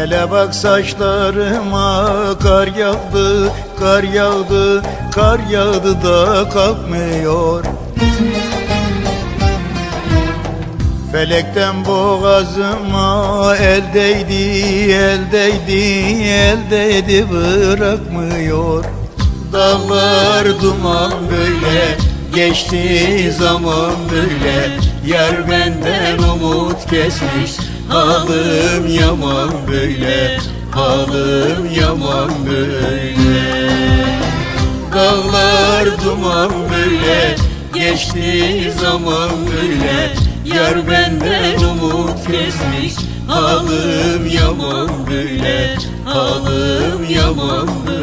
Hele bak saçlarıma kar yağdı, kar yağdı, kar yağdı da kalkmıyor. Felekten boğazıma el değdi, el değdi, el değdi bırakmıyor. Dağlar duman böyle, geçti zaman böyle. Yar benden umut kesmiş, halim yaman böyle Halim yaman böyle. Dağlar duman böyle Geçti zaman böyle. Yar benden umut kesmiş Halim yaman böyle Halim yaman böyle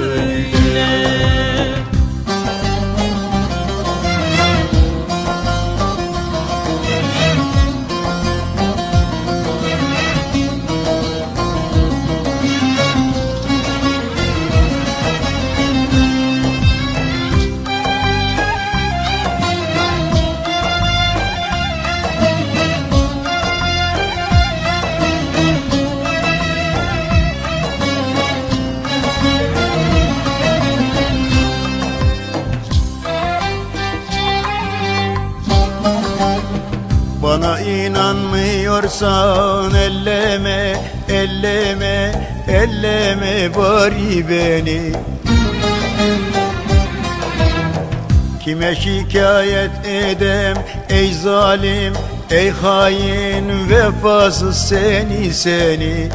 Bana inanmıyorsan elleme, elleme, elleme bari beni. Kime şikayet edem ey zalim, ey hain vefasız seni seni.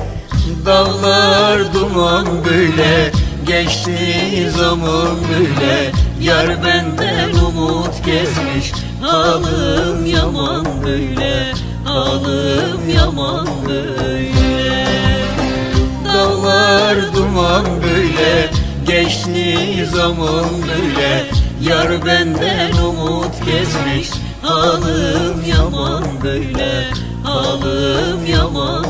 Dağlar duman böyle, geçti zaman böyle. Yar benden umut kesmiş, halim yaman böyle Halim yaman böyle. Dağlar duman böyle Geçti zaman böyle. Yar benden umut kesmiş Halim yaman böyle Halim yaman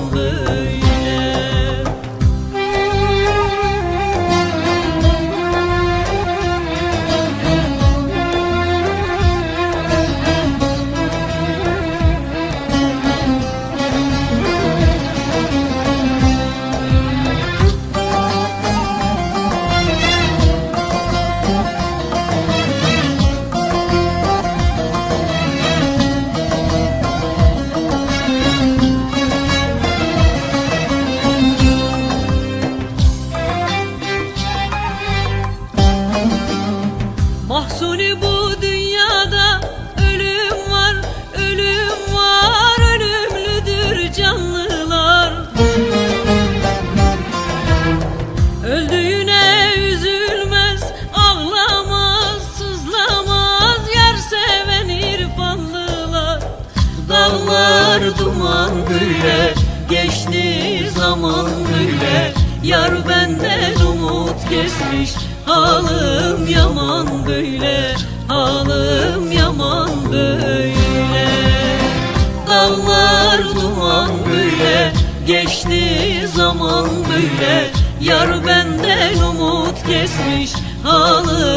Dağlar duman böyle Geçti zaman böyle Yar benden umut kesmiş Halim yaman böyle Halim yaman böyle Dağlar duman böyle Geçti zaman böyle Yar benden umut kesmiş Halim